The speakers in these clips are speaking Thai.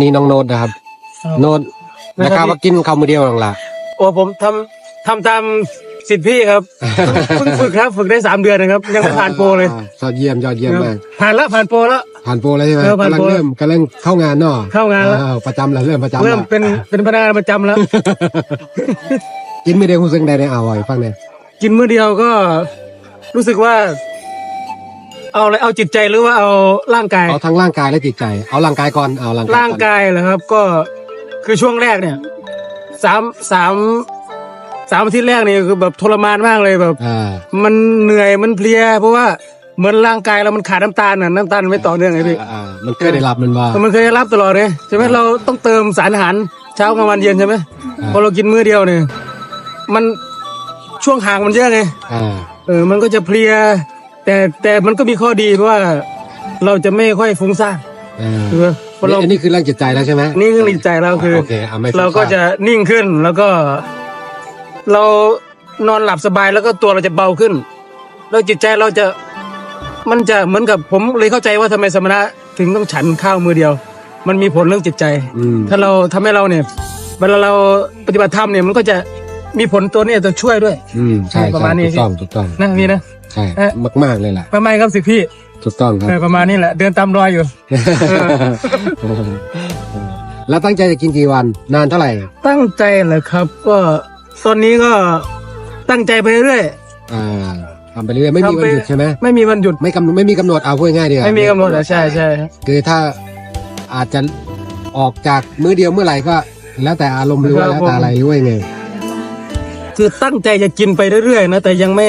นี่น้องโน้ตนะครับ โน้ตนะครับว่ากินข้าวมือเดียวหลังละโอ้ผมทำทำตามสิทธิพี่ครับเพิ่งฝึกครับฝึกได้สามเดือนนะครับ ยังไม่ผ่านโปรเลยอ่ายอดเยี่ยมยอดเยี่ยมมากผ่านแล้วผ่านโปรแล้วผ่านโปรแล้วใช่ไหมเออผ่านกำลังโปรเริ่มกำลังเข้างานเนาะเข้างานแล้วอ่ประจำแล้วเริ่มประจำเริ่มแล้วเป็นเป็นพนักงานประจำแล้ว กินไม่ได้คุณซึ่งใดในอ่าวไว้ฟังเนี่ยกินมื้อเดียวก็รู้สึกว่า เอาอะไรเอาจิตใจหรือว่าเอาร่างกาย เอาทั้งร่างกายและจิตใจ เอาร่างกายก่อนเอาร่างกายร่างก่อนกายเหรอครับ ก็คือช่วงแรกเนี่ยสามสามสามอาทิตย์แรกนี่คือแบบทรมานมากเลยแบบ อ่ามันเหนื่อยมันเพลีย เพราะว่าเหมือนร่างกายเรามันขาดน้ำตาลน่ะน้ำตาลไม่ต่อเนื่องไงพี่ อ่ามันเคยได้รับมันว่า มันเคยรับตลอดเลยใช่ไหมเราต้องเติมสารอาหารเช้ากลางวันเย็นใช่ไหมอ่า พอเรากินมื้อเดียวเนี่ยมันช่วงห่างมันเยอะไงอ่าเออมันก็จะเพลีย แต่แต่มันก็มีข้อดีเพราะว่าเราจะไม่ค่อยฟุ้งซ่านอ่าคือเพราะเรา อันนี้คือเรื่องจิตใจแล้วใช่ไหมนี่คือจิตใจเราคือโอเคเอาไม่ฟุ้งซ่านเราก็จะนิ่งขึ้นแล้วก็ เรานอนหลับสบายแล้วก็ตัวเราจะเบาขึ้น แล้วจิตใจเราจะมันจะเหมือนกับผมเลยเข้าใจว่าทำไมสมณะถึงต้องฉันข้าวมือเดียว มันมีผลเรื่องจิตใจ อืม ถ้าเราทำให้เราเนี่ยเวลาเราปฏิบัติธรรมเนี่ยมันก็จะมีผลตัวเนี้จะช่วยด้วย อืมใช่ประใช่มาณนี้ ถูกต้องถูกต้อง นะพี่นะ ใช่เอ๊ะมากมาก ๆ เลยล่ะ ประมาณครับสิพี่ถูกต้องครับเออประมาณนี้แหละ เดินตามรอยอยู่ แล้วตั้งใจจะกินกี่วันนานเท่าไหร่ตั้งใจเหรอครับ ก็ตอนนี้ก็ตั้งใจไปเรื่อย อ่าทำไปเรื่อยๆไม่มีวันหยุดใช่ไหมไม่มีวันหยุด ไม่กำไม่มีกำหนดเอาพูดง่ายๆดีกว่าไม่มีกำหนดอะใช่ใช่ครับคือถ้าอาจจะออกจากมื้อเดียวเมื่อไหร่ก็ แล้วแต่อารมณ์หรือว่าแล้วแต่อะไรหรือว่ายังไง คือตั้งใจจะกินไปเรื่อยๆนะแต่ยังไม่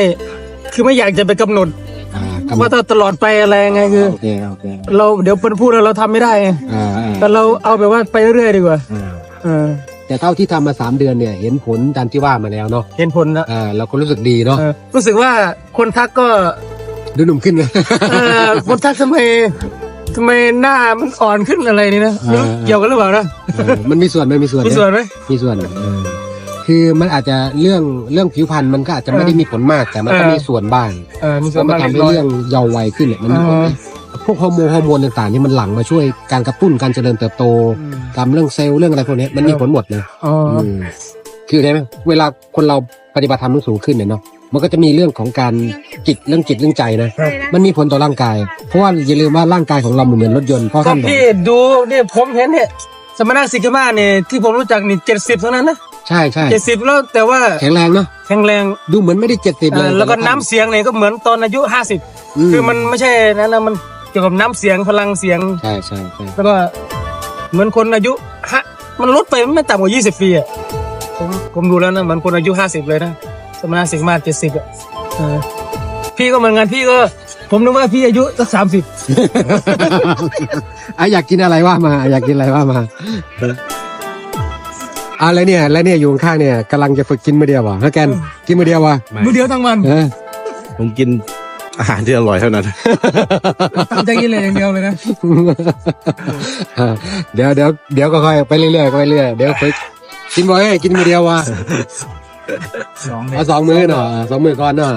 คือไม่อยากจะไปกำหนดอ่ากำหนว่าดถ้าตลอดไปอะไรไงคือ โอเคโอเคเราเดี๋ยวเป็นพูดแล้วเราทำไม่ได้ไงอ่าอ่าแต่เราเอาแบบว่าไปเรื่อยๆดีกว่าอ่าเออแต่เท่าที่ทำมาสามเดือนเนี่ย เห็นผลตามที่ว่ามาแล้วเนาะเห็นผลนะอ่าเราก็รู้สึกดีเนาะเออรู้สึกว่าคนทักก็ ดูหนุ่มขึ้นเลยเออคนทักทำไมทำไมหน้ามันอ่อนขึ้นอะไรนี่นะเออเกี่ยวกันหรือเปล่านะเออมันมีส่วนไหมมีส่วนมีส่วนไหมมีส่วนเออ คือมันอาจจะเรื่องเรื่องผิวพรรณมันก็อาจจะไม่ได้มีผลมากแต่มันก็เออมีส่วนบ้างเออมีเพส่วนราะมันมากทำเล็กให้น้อย เรื่องเยาว์วัยขึ้นเนี่ยมันอ่าพวกฮอร์โมนฮอร์โมนต่างๆนี่มันหลั่งมาช่วยการกระตุ้นการเจริญเติบโตอืม ตามเรื่องเซลล์เรื่องอะไรพวกเนี้ยมันมีผลหมดเลย อ๋ออมคือใช่ไหมเวลาคนเราปฏิบัติธรรมสูงขึ้นเนี่ยเนาะมันก็จะมีเรื่องของการจิตเรื่องจิตเรื่องใจนะ ครับ มันมีผลต่อร่างกาย เพราะว่าอย่าลืมว่าร่างกายของเราเหมือนรถยนต์เพราะก็ท่านบอกพี่ดูเนี่ยผมเห็นเนี่ยสมณะสิกขามาเนี่ยที่ผมรู้จักนี่เจ็ดสิบเท่านั้นนะ ใช่ใช่เจ็ดสิบแล้วแต่ว่าแข็งแรงเนาะแข็งแรงดูเหมือนไม่ได้เจ็ดสิบเอเลยอแล้วก็ต่น้ำเสียงเนี่ยก็เหมือนตอนอายุห้าสิบอืคือมันไม่ใช่นั่นนะมันเกี่ยวกับน้ำเสียงพลังเสียงใช่ใช่ใช่แล้วก็เหมือนคนอายุฮะมันลดไปไม่ต่ำกว่ายี่สิบปีอะผมผมดูแล้วนะเหมือนคนอายุห้าสิบเลยนะสมณะสิกขามาเจ็ดสิบอะเออพี่ก็เหมือนกันพี่ก็ ผมนึกว่าพี่อายุสักสามสิบอะอยากกินอะไรว่ามา อยากกินอะไรว่ามา อะไรเนี่ยแล้วเนี่ยอยู่ข้างๆเนี่ยกำลังจะฝึกกินมือเดียววะฮะแกนกินมือเดียววะมือเดียวทั้งวันเออผมกินอาหารที่อร่อยเท่านั้นตั้งใจกินเลยอย่างเดียวเลยนะเดี๋ยวเดี๋ยวเดี๋ยวก็ค่อยไปเรื่อยๆก็ไปเรื่อยเดี๋ยวฝึกกินบ่อยกินมือเดียววะเอาสองมือหน่อยสองมือก่อนเนาะ